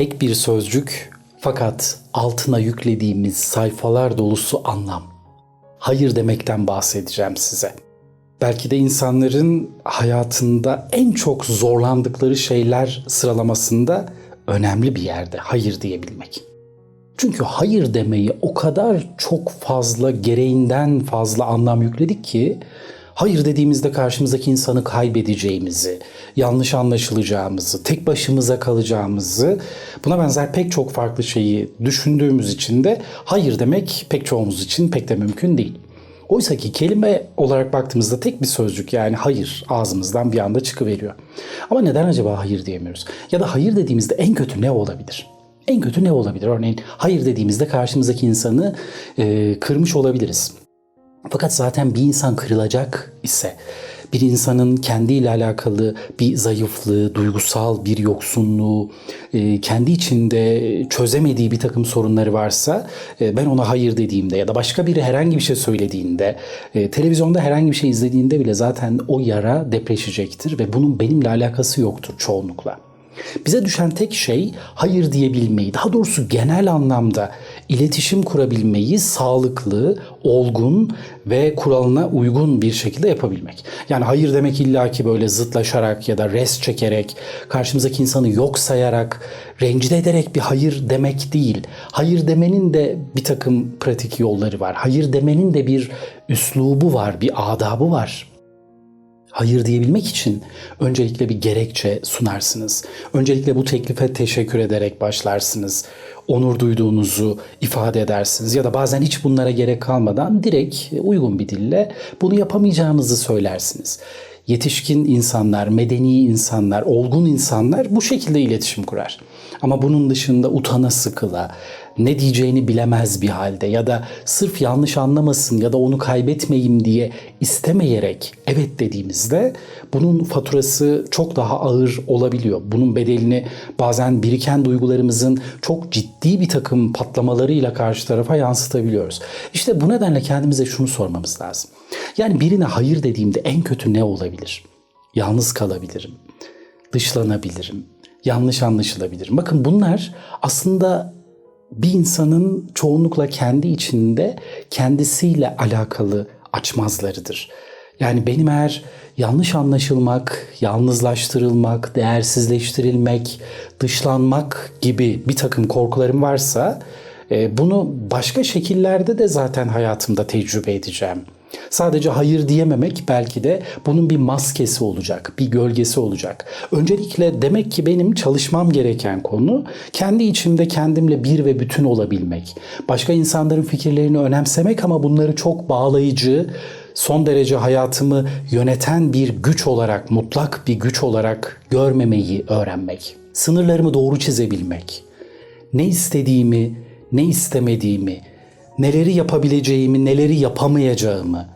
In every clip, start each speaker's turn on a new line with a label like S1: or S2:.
S1: Tek bir sözcük fakat altına yüklediğimiz sayfalar dolusu anlam. Hayır demekten bahsedeceğim size. Belki de insanların hayatında en çok zorlandıkları şeyler sıralamasında önemli bir yerde hayır diyebilmek. Çünkü hayır demeyi o kadar çok fazla gereğinden fazla anlam yükledik ki hayır dediğimizde karşımızdaki insanı kaybedeceğimizi, yanlış anlaşılacağımızı, tek başımıza kalacağımızı, buna benzer pek çok farklı şeyi düşündüğümüz için de hayır demek pek çoğumuz için pek de mümkün değil. Oysa ki kelime olarak baktığımızda tek bir sözcük yani hayır ağzımızdan bir anda çıkıveriyor. Ama neden acaba hayır diyemiyoruz? Ya da hayır dediğimizde en kötü ne olabilir? En kötü ne olabilir? Örneğin hayır dediğimizde karşımızdaki insanı e, kırmış olabiliriz. Fakat zaten bir insan kırılacak ise bir insanın kendiyle alakalı bir zayıflığı, duygusal bir yoksunluğu, e, kendi içinde çözemediği bir takım sorunları varsa e, ben ona hayır dediğimde ya da başka biri herhangi bir şey söylediğinde, e, televizyonda herhangi bir şey izlediğinde bile zaten o yara depreşecektir ve bunun benimle alakası yoktur çoğunlukla. Bize düşen tek şey hayır diyebilmeyi, daha doğrusu genel anlamda iletişim kurabilmeyi sağlıklı, olgun ve kuralına uygun bir şekilde yapabilmek. Yani hayır demek illaki böyle zıtlaşarak ya da res çekerek, karşımızdaki insanı yok sayarak, rencide ederek bir hayır demek değil. Hayır demenin de bir takım pratik yolları var. Hayır demenin de bir üslubu var, bir adabı var. Hayır diyebilmek için öncelikle bir gerekçe sunarsınız. Öncelikle bu teklife teşekkür ederek başlarsınız. Onur duyduğunuzu ifade edersiniz ya da bazen hiç bunlara gerek kalmadan direkt uygun bir dille bunu yapamayacağınızı söylersiniz. Yetişkin insanlar, medeni insanlar, olgun insanlar bu şekilde iletişim kurar. Ama bunun dışında utana sıkıla, ne diyeceğini bilemez bir halde ya da sırf yanlış anlamasın ya da onu kaybetmeyeyim diye istemeyerek evet dediğimizde bunun faturası çok daha ağır olabiliyor. Bunun bedelini bazen biriken duygularımızın çok ciddi bir takım patlamalarıyla karşı tarafa yansıtabiliyoruz. İşte bu nedenle kendimize şunu sormamız lazım. Yani birine hayır dediğimde en kötü ne olabilir? Yalnız kalabilirim, dışlanabilirim, yanlış anlaşılabilirim. Bakın bunlar aslında bir insanın çoğunlukla kendi içinde kendisiyle alakalı açmazlarıdır. Yani benim eğer yanlış anlaşılmak, yalnızlaştırılmak, değersizleştirilmek, dışlanmak gibi bir takım korkularım varsa e, bunu başka şekillerde de zaten hayatımda tecrübe edeceğim. Sadece hayır diyememek belki de bunun bir maskesi olacak, bir gölgesi olacak. Öncelikle demek ki benim çalışmam gereken konu kendi içimde kendimle bir ve bütün olabilmek. Başka insanların fikirlerini önemsemek ama bunları çok bağlayıcı, son derece hayatımı yöneten bir güç olarak, mutlak bir güç olarak görmemeyi öğrenmek. Sınırlarımı doğru çizebilmek. Ne istediğimi, ne istemediğimi, neleri yapabileceğimi, neleri yapamayacağımı,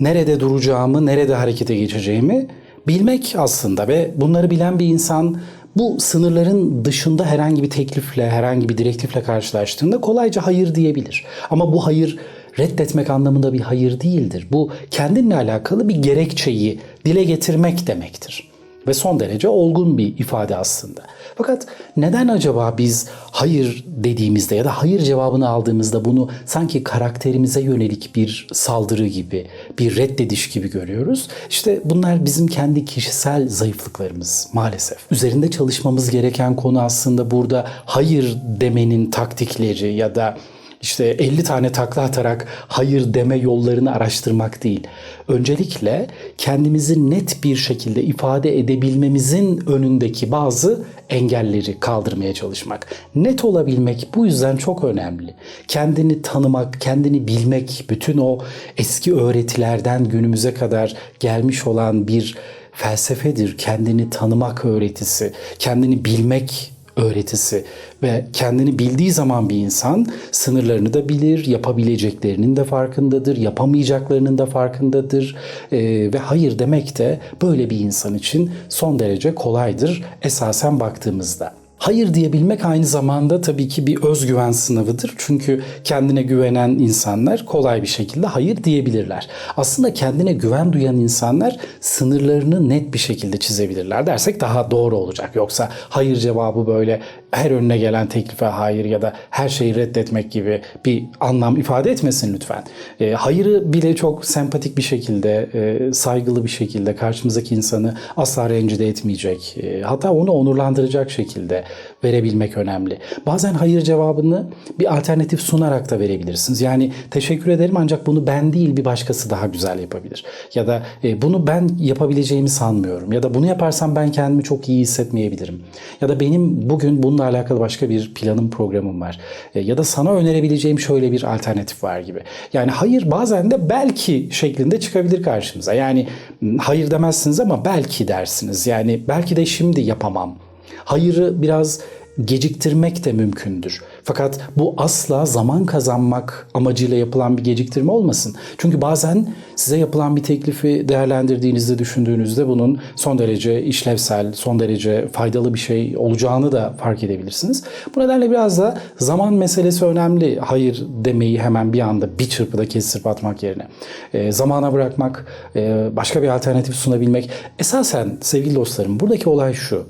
S1: nerede duracağımı, nerede harekete geçeceğimi bilmek aslında ve bunları bilen bir insan bu sınırların dışında herhangi bir teklifle, herhangi bir direktifle karşılaştığında kolayca hayır diyebilir. Ama bu hayır reddetmek anlamında bir hayır değildir. Bu kendinle alakalı bir gerekçeyi dile getirmek demektir ve son derece olgun bir ifade aslında. Fakat neden acaba biz hayır dediğimizde ya da hayır cevabını aldığımızda bunu sanki karakterimize yönelik bir saldırı gibi, bir reddediş gibi görüyoruz? İşte bunlar bizim kendi kişisel zayıflıklarımız maalesef. Üzerinde çalışmamız gereken konu aslında burada hayır demenin taktikleri ya da işte 50 tane takla atarak hayır deme yollarını araştırmak değil. Öncelikle kendimizi net bir şekilde ifade edebilmemizin önündeki bazı engelleri kaldırmaya çalışmak. Net olabilmek bu yüzden çok önemli. Kendini tanımak, kendini bilmek, bütün o eski öğretilerden günümüze kadar gelmiş olan bir felsefedir. Kendini tanımak öğretisi, kendini bilmek öğretisi ve kendini bildiği zaman bir insan sınırlarını da bilir, yapabileceklerinin de farkındadır, yapamayacaklarının da farkındadır ee, ve hayır demek de böyle bir insan için son derece kolaydır esasen baktığımızda. Hayır diyebilmek aynı zamanda tabii ki bir özgüven sınavıdır. Çünkü kendine güvenen insanlar kolay bir şekilde hayır diyebilirler. Aslında kendine güven duyan insanlar sınırlarını net bir şekilde çizebilirler dersek daha doğru olacak. Yoksa hayır cevabı böyle her önüne gelen teklife hayır ya da her şeyi reddetmek gibi bir anlam ifade etmesin lütfen. E, hayırı bile çok sempatik bir şekilde, e, saygılı bir şekilde karşımızdaki insanı asla rencide etmeyecek. e, hatta onu onurlandıracak şekilde verebilmek önemli. Bazen hayır cevabını bir alternatif sunarak da verebilirsiniz. Yani teşekkür ederim ancak bunu ben değil bir başkası daha güzel yapabilir. Ya da e, bunu ben yapabileceğimi sanmıyorum. Ya da bunu yaparsam ben kendimi çok iyi hissetmeyebilirim. Ya da benim bugün bununla alakalı başka bir planım programım var. E, ya da sana önerebileceğim şöyle bir alternatif var gibi. Yani hayır bazen de belki şeklinde çıkabilir karşımıza. Yani m, hayır demezsiniz ama belki dersiniz. Yani belki de şimdi yapamam. Hayırı biraz geciktirmek de mümkündür. Fakat bu asla zaman kazanmak amacıyla yapılan bir geciktirme olmasın. Çünkü bazen size yapılan bir teklifi değerlendirdiğinizde, düşündüğünüzde bunun son derece işlevsel, son derece faydalı bir şey olacağını da fark edebilirsiniz. Bu nedenle biraz da zaman meselesi önemli. Hayır demeyi hemen bir anda bir çırpıda kestirip atmak yerine. E, zamana bırakmak, e, başka bir alternatif sunabilmek. Esasen sevgili dostlarım buradaki olay şu.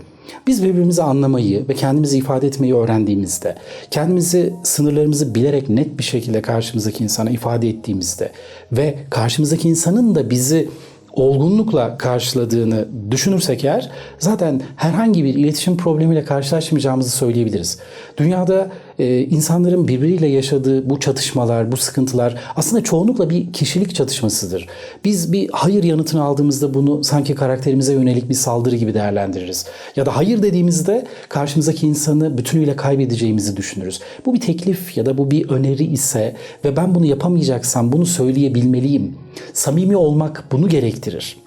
S1: Biz birbirimizi anlamayı ve kendimizi ifade etmeyi öğrendiğimizde, kendimizi sınırlarımızı bilerek net bir şekilde karşımızdaki insana ifade ettiğimizde ve karşımızdaki insanın da bizi olgunlukla karşıladığını düşünürsek eğer zaten herhangi bir iletişim problemiyle karşılaşmayacağımızı söyleyebiliriz. Dünyada e, insanların birbiriyle yaşadığı bu çatışmalar, bu sıkıntılar aslında çoğunlukla bir kişilik çatışmasıdır. Biz bir hayır yanıtını aldığımızda bunu sanki karakterimize yönelik bir saldırı gibi değerlendiririz. Ya da hayır dediğimizde karşımızdaki insanı bütünüyle kaybedeceğimizi düşünürüz. Bu bir teklif ya da bu bir öneri ise ve ben bunu yapamayacaksam bunu söyleyebilmeliyim. Samimi olmak bunu gerektirir.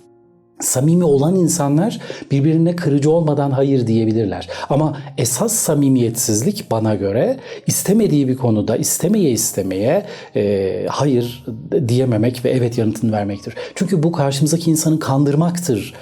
S1: Samimi olan insanlar birbirine kırıcı olmadan hayır diyebilirler. Ama esas samimiyetsizlik bana göre istemediği bir konuda istemeye istemeye e, hayır diyememek ve evet yanıtını vermektir. Çünkü bu karşımızdaki insanı kandırmaktır.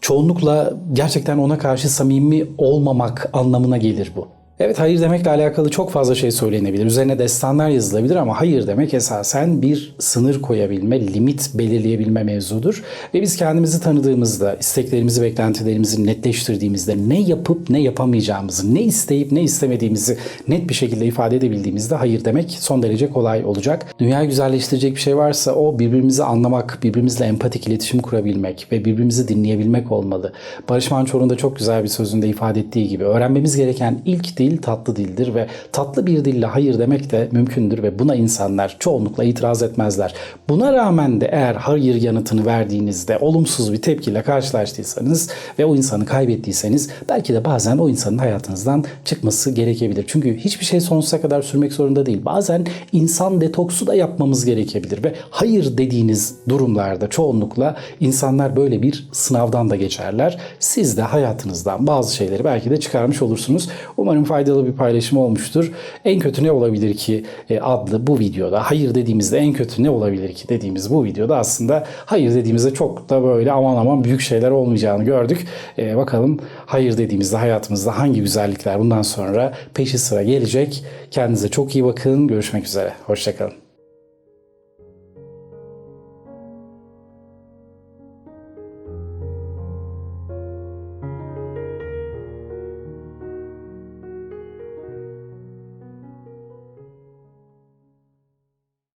S1: Çoğunlukla gerçekten ona karşı samimi olmamak anlamına gelir bu. Evet hayır demekle alakalı çok fazla şey söylenebilir. Üzerine destanlar yazılabilir ama hayır demek esasen bir sınır koyabilme, limit belirleyebilme mevzudur. Ve biz kendimizi tanıdığımızda, isteklerimizi, beklentilerimizi netleştirdiğimizde ne yapıp ne yapamayacağımızı, ne isteyip ne istemediğimizi net bir şekilde ifade edebildiğimizde hayır demek son derece kolay olacak. Dünyayı güzelleştirecek bir şey varsa o birbirimizi anlamak, birbirimizle empatik iletişim kurabilmek ve birbirimizi dinleyebilmek olmalı. Barış Manço'nun da çok güzel bir sözünde ifade ettiği gibi öğrenmemiz gereken ilk dil tatlı dildir ve tatlı bir dille hayır demek de mümkündür ve buna insanlar çoğunlukla itiraz etmezler. Buna rağmen de eğer hayır yanıtını verdiğinizde olumsuz bir tepkiyle karşılaştıysanız ve o insanı kaybettiyseniz belki de bazen o insanın hayatınızdan çıkması gerekebilir. Çünkü hiçbir şey sonsuza kadar sürmek zorunda değil. Bazen insan detoksu da yapmamız gerekebilir ve hayır dediğiniz durumlarda çoğunlukla insanlar böyle bir sınavdan da geçerler. Siz de hayatınızdan bazı şeyleri belki de çıkarmış olursunuz. Umarım faydalı bir paylaşım olmuştur. En kötü ne olabilir ki e, adlı bu videoda hayır dediğimizde en kötü ne olabilir ki dediğimiz bu videoda aslında hayır dediğimizde çok da böyle aman aman büyük şeyler olmayacağını gördük. E, bakalım hayır dediğimizde hayatımızda hangi güzellikler bundan sonra peşi sıra gelecek. Kendinize çok iyi bakın. Görüşmek üzere. Hoşçakalın.